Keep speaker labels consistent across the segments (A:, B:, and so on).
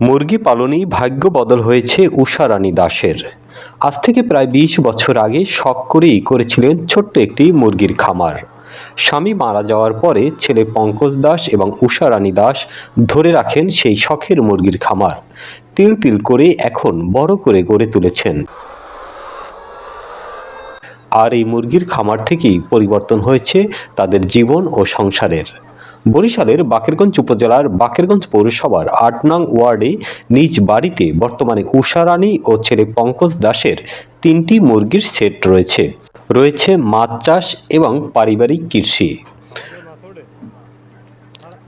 A: মুরগি পালনেই ভাগ্য বদল হয়েছে উষা রানী দাসের। আজ থেকে প্রায় বিশ বছর আগে শখ করেই করেছিলেন ছোট্ট একটি মুরগির খামার। স্বামী মারা যাওয়ার পরে ছেলে পঙ্কজ দাস এবং উষা রানী দাস ধরে রাখেন সেই শখের মুরগির খামার। তিল তিল করে এখন বড় করে গড়ে তুলেছেন। আর এই মুরগির খামার থেকেই পরিবর্তন হয়েছে তাদের জীবন ও সংসারের। বরিশালের বাকেরগঞ্জ উপজেলার বাকেরগঞ্জ পৌরসভার আট নং ওয়ার্ডে নিজ বাড়িতে বর্তমানে উষা রানী ও ছেলে পঙ্কজ দাসের তিনটি মুরগির সেট রয়েছে। রয়েছে মাছ চাষ এবং পারিবারিক কৃষি।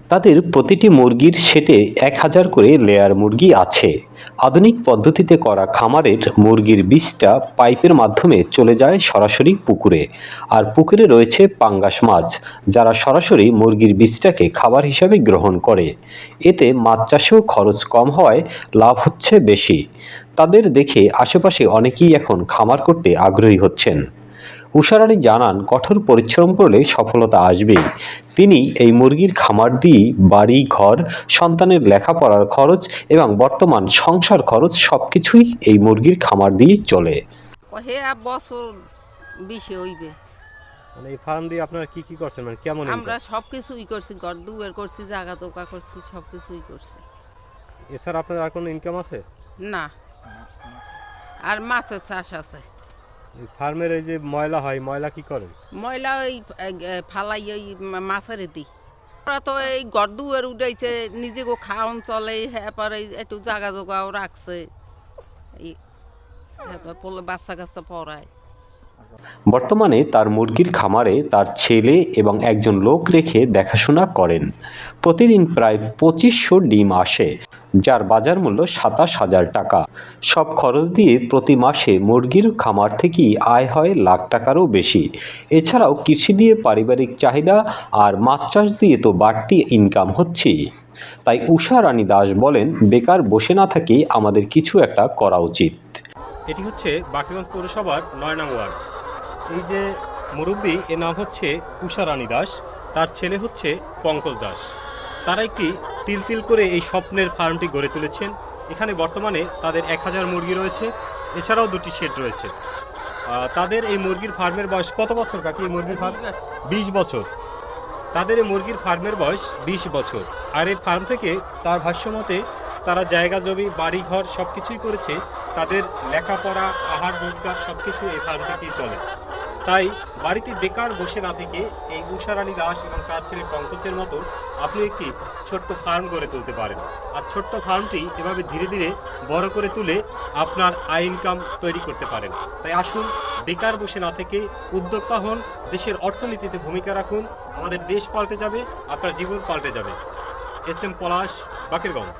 A: তাদের প্রতিটি মুরগির সেটে এক হাজার করে লেয়ার মুরগি আছে। আধুনিক পদ্ধতিতে করা খামারের মুরগির বীজটা পাইপের মাধ্যমে চলে যায় সরাসরি পুকুরে। আর পুকুরে রয়েছে পাঙ্গাস মাছ, যারা সরাসরি মুরগির বীজটাকে খাবার হিসাবে গ্রহণ করে। এতে মাছ চাষেও খরচ কম হওয়ায় লাভ হচ্ছে বেশি। তাদের দেখে আশেপাশে অনেকেই এখন খামার করতে আগ্রহী হচ্ছেন। উষারানী জানান কঠোর পরিশ্রম করলে সফলতা আসবেই। তিনি এই মুরগির খামার দিয়েই বাড়ি ঘর সন্তানের লেখাপড়ার খরচ এবং বর্তমান সংসার খরচ সবকিছুই এই মুরগির খামার দিয়েই চলে।
B: হে আর বছর বেশি হইবে।
C: মানে এই ফার্ম দিয়ে আপনারা কি কি করছেন? মানে কেমন
B: আমরা সব কিছুই করছি ঘর দুয়ার করছি জায়গা দোকা করছি সব কিছুই করছি।
C: এছাড়া আপনাদের আর কোনো ইনকাম আছে?
B: না। আর মাছের চাষ আছে।
C: ফার্মের এই যে ময়লা হয় ময়লা কি করেন?
B: ময়লা ওই ফালাই ওই মাছের দি ওরা তো এই উঠেছে উঠাইছে নিজেকে খাওন চলে হ্যাঁ পরে একটু জাগা জোগাও রাখছে। এই হ্যাঁ, বাচ্চা কাচ্চা পড়ায়।
A: বর্তমানে তার মুরগির খামারে তার ছেলে এবং একজন লোক রেখে দেখাশোনা করেন। প্রতিদিন প্রায় পঁচিশশো ডিম আসে, যার বাজার মূল্য সাতাশ হাজার টাকা। সব খরচ দিয়ে প্রতি মাসে মুরগির খামার থেকেই আয় হয় লাখ টাকারও বেশি। এছাড়াও কৃষি দিয়ে পারিবারিক চাহিদা আর মাছ চাষ দিয়ে তো বাড়তি ইনকাম হচ্ছেই। তাই উষা রানী দাস বলেন, বেকার বসে না থাকি আমাদের কিছু একটা করা উচিত।
C: এটি হচ্ছে বাকিগঞ্জ পৌরসভার নয় নং ওয়ার্ড। এই যে মুরব্বী, এর নাম হচ্ছে উষা রানী দাস, তার ছেলে হচ্ছে পঙ্কজ দাস। তারা একটি তিল তিল করে এই স্বপ্নের ফার্মটি গড়ে তুলেছেন। এখানে বর্তমানে তাদের এক হাজার মুরগি রয়েছে, এছাড়াও দুটি শেড রয়েছে। তাদের এই মুরগির ফার্মের বয়স কত বছর কাকি এই মুরগির ফার্ম? বিশ বছর। তাদের এই মুরগির ফার্মের বয়স বিশ বছর। আর এই ফার্ম থেকে তার ভাষ্যমতে তারা জায়গা, জমি, বাড়ি, ঘর সব কিছুই করেছে। তাদের লেখাপড়া, আহার, রোজগার সব কিছু এই ফার্ম থেকেই চলে। তাই বাড়িতে বেকার বসে না থেকে এই উষারানী দাস এবং তার ছেলে পঙ্কজের মতো আপনি একটি ছোট্ট ফার্ম গড়ে তুলতে পারেন। আর ছোট্ট ফার্মটি এভাবে ধীরে ধীরে বড় করে তুলে আপনার আয় ইনকাম তৈরি করতে পারেন। তাই আসুন, বেকার বসে না থেকে উদ্যোক্তা হন, দেশের অর্থনীতিতে ভূমিকা রাখুন, আমাদের দেশ পাল্টে যাবে, আপনার জীবন পাল্টে যাবে। S M Palash, Bakerganj.